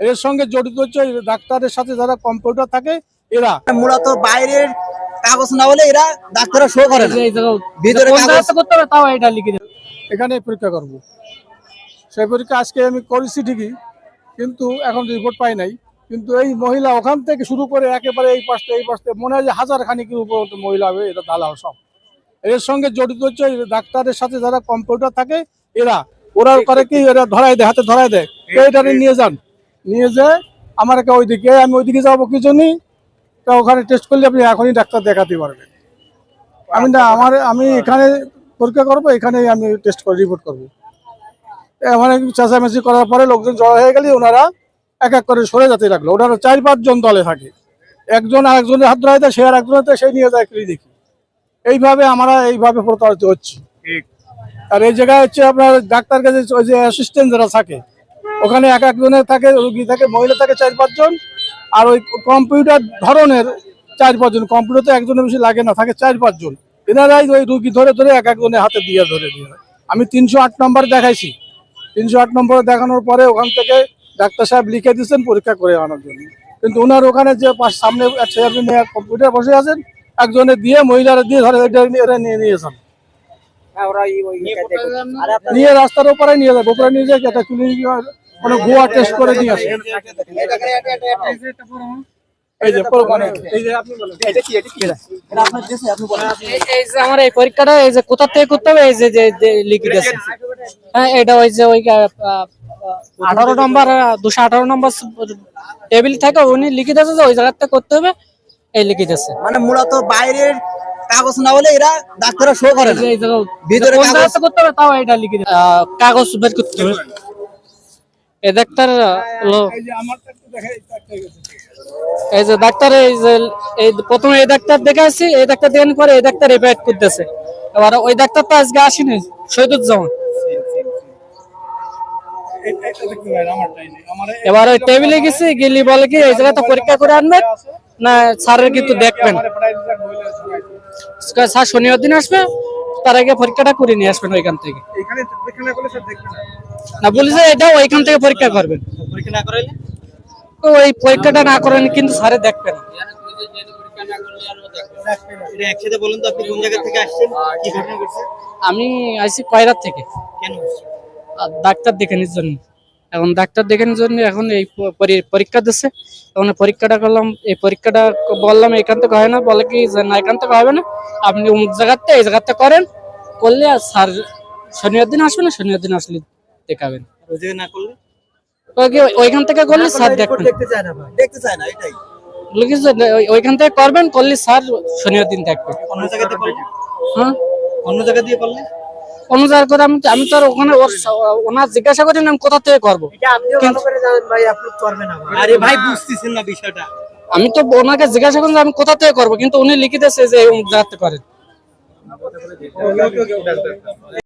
এর সঙ্গে জড়িত হচ্ছে ডাক্তারের সাথে যারা কম্পিউটার থাকে এরা। মূলত বাইরের কাগজ না হলে এরা ডাক্তাররা শো করে না। ভিতরে কাগজ করতে হবে তাও এটা লিখে দেবে। এখানে পরীক্ষা করব। সেই পরীক্ষা আজকে আমি করেছি ঠিকই কিন্তু এখন রিপোর্ট পাই নাই। কিন্তু এই মহিলা ওখান থেকে শুরু করে একেবারে এই পাশে এই পাশে মনে হয় যে হাজার খানিকের উপর মহিলা হবে এটা দালাল সব। এর সঙ্গে জড়িত হচ্ছে ডাক্তারের সাথে যারা কম্পিউটার থাকে এরা। ওরা করে কি এরা ধরাই দেয় হাতে ধরাই দেয়। এইটা নিয়ে যান। নিয়ে যায় আমার একটা ওইদিকে আমি ওইদিকে যাব কি জন্যই তা ওখানে টেস্ট করলে আপনি এখনই ডাক্তার দেখাতে পারবেন। আমি না আমার আমি এখানে পরীক্ষা করব এখানেই আমি টেস্ট করে রিপোর্ট করব। এখানে চেঁচামেচি করার পরে লোকজন জড়ো হয়ে গেলে ওনারা এক এক করে সরে যেতে লাগল। ওনারা চার পাঁচজন দলে থাকে। একজন আরেকজনের হাত ধরাই দেয় সে আর একজনের সে নিয়ে যায় ক্লিনিকে এইভাবে আমরা এইভাবে প্রতারিত হচ্ছি। আর এই জায়গায় হচ্ছে আপনার ডাক্তার কাছে ওই যে অ্যাসিস্ট্যান্ট যারা থাকে ওখানে এক একজনের থাকে রুগী থাকে মহিলা থাকে চার পাঁচজন আর ওই কম্পিউটার ধরনের চার পাঁচজন কম্পিউটার তো একজনের বেশি লাগে না থাকে চার পাঁচজন। এনারাই ওই রুগী ধরে ধরে এক একজনের হাতে দিয়ে ধরে দিয়ে আমি তিনশো আট নম্বর দেখাইছি। তিনশো আট নম্বর দেখানোর পরে ওখান থেকে ডাক্তার সাহেব লিখে দিয়েছেন পরীক্ষা করে আনার জন্য। কিন্তু ওনার ওখানে যে পাশ- সামনে কম্পিউটার বসে আছেন একজনে দিয়ে মহিলারা দিয়ে ধরে এটা এরা নিয়ে নিয়েছেন নিয়ে রাস্তার উপরে নিয়ে যাবে উপরে নিয়ে যায় একটা ক্লিনিক মানে গোয়া টেস্ট করে নিয়ে আসে। এই যে এই যে আপনি বলেন। এটা আপনার দেশে আপনি বলেন। এই- এই যে আমার এই পরীক্ষাটা এই যে কোথা থেকে করতে হবে এই যে যে লিখে দিয়েছে হ্যাঁ এটা ওই যে ওই আঠারো নম্বর দুশো আঠারো নম্বর টেবিল থাকে উনি লিখে দিয়েছে যে ওই জায়গাতে করতে হবে এই লিখে দিয়েছে মানে মূলত বাইরের কাগজ না হলে এরা ডাক্তাররা শো করে এই ভিতরে কাগজ- করতে হবে তাও এটা লিখে কাগজ বের করতে হবে। এই ডাক্তার এই যে দেখে এই যে ডাক্তার এই যে এই প্রথমে এই ডাক্তার দেখাইছি এই ডাক্তার দেখানোর পরে এই ডাক্তার এফআইআর করতেছে। এবার ওই ডাক্তার তো আজকে আসেনি শহীদুজ্জামান এবার ওই টেবিলে গেছি গেলি বলে কি এই জায়গাটা পরীক্ষা করে আনবেন না স্যারের কিন্তু দেখবেন। স্যার শনিবার দিন আসবে তার আগে পরীক্ষাটা করে নিয়ে আসবেন ওইখান থেকে। এখানে এখানে স্যার না। না বলেছে এটা ওইখান থেকে পরীক্ষা করবেন। পরীক্ষা না করাইলে? তো ওই পরীক্ষাটা না করেন কিন্তু স্যারে দেখবেন এটা একসাথে বলুন তো আপনি কোন জায়গা থেকে আসছেন? কি ঘটনা ঘটছে? আমি আইসি কয়রার থেকে। কেন আর ডাক্তার দেখানোর জন্য এখন ডাক্তার দেখানোর জন্য এখন এই পরীক্ষা দিচ্ছে এখন পরীক্ষাটা করলাম এই পরীক্ষাটা বললাম এখান থেকে হয় না বলে কি যে না এখান থেকে হবে না। আপনি অমুক জায়গাতে এই জায়গাতে করেন করলে আর স্যার শনিবার দিন আসবে না শনিবার দিন আসলে দেখাবেন। না করলে? ওইখান থেকে করলে স্যার দেখবেন। দেখতে চায় না দেখতে চায় এটাই। ওইখান থেকে করবেন করলে স্যার শনিবার দিন দেখবেন। অন্য জায়গাতে করলে? হ্যাঁ। অন্য জায়গা দিয়ে করলে? অন্য জায়গায় করে আমি আমি তো আর ওখানে ওর ওনার জিজ্ঞাসা করি আমি কোথা থেকে করব আরে ভাই বুঝতেছেন না বিষয়টা আমি তো ওনাকে জিজ্ঞাসা করি যে আমি কোথা থেকে করব কিন্তু উনি লিখিতেছে যে করেন